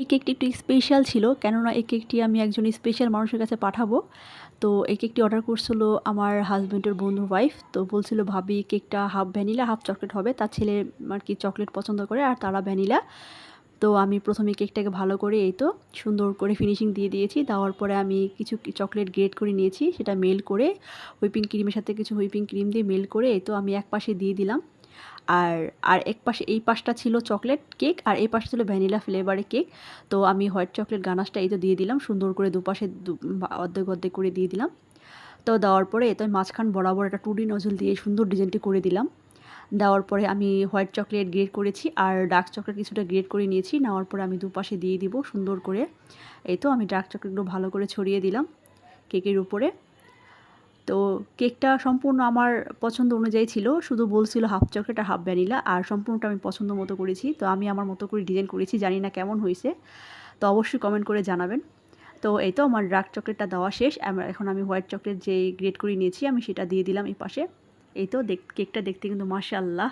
এই কেকটি একটু স্পেশাল ছিল, কেননা এই কেকটি আমি একজন স্পেশাল মানুষের কাছে পাঠাবো। তো এই কেকটি অর্ডার করছিল আমার হাজব্যান্ডের বন্ধু ওয়াইফ তো বলছিল, ভাবি, কেকটা হাফ ভ্যানিলা হাফ চকলেট হবে। তার ছেলে আর কি চকলেট পছন্দ করে, আর তারা ভ্যানিলা তো আমি প্রথমে কেকটাকে ভালো করে এই তো সুন্দর করে ফিনিশিং দিয়ে দিয়েছি। দেওয়ার পরে আমি কিছু চকলেট গ্রেট করে নিয়েছি, সেটা মেল করে হুইপিং ক্রিমের সাথে কিছু হুইপিং ক্রিম দিয়ে মেল করে এই তো আমি এক পাশে দিয়ে দিলাম। আর আর এক পাশে, এই পাশটা ছিল চকলেট কেক আর এই পাশে ছিল ভ্যানিলা ফ্লেভারের কেক তো আমি হোয়াইট চকলেট গানাশটা এই তো দিয়ে দিলাম, সুন্দর করে দুপাশে অর্ধেক অর্ধেক করে দিয়ে দিলাম। তো দেওয়ার পরে এতো মাঝখান বরাবর একটা টুডি নজল দিয়ে সুন্দর ডিজাইনটি করে দিলাম। দেওয়ার পরে আমি হোয়াইট চকলেট গ্রেড করেছি আর ডার্ক চকলেট কিছুটা গ্রেড করে নিয়েছি। নেওয়ার পরে আমি দুপাশে দিয়ে দিব সুন্দর করে। এই তো আমি ডার্ক চকলেটগুলো ভালো করে ছড়িয়ে দিলাম কেকের উপরে। তো কেকটা সম্পূর্ণ আমার পছন্দ অনুযায়ী ছিল, শুধু বলছিল হাফ চকলেট আর হাফ ভ্যানিলা আর সম্পূর্ণটা আমি পছন্দ মতো করেছি। তো আমি আমার মতো করে ডিজাইন করেছি, জানি না কেমন হয়েছে। তো অবশ্যই কমেন্ট করে জানাবেন। তো এই তো আমার ডার্ক চকলেটটা দেওয়া শেষ। এখন আমি হোয়াইট চকলেট যে গ্রেড করে নিয়েছি, আমি সেটা দিয়ে দিলাম এই পাশে এই তো দেখ, কেকটা দেখতে কিন্তু মাশাল্লাহ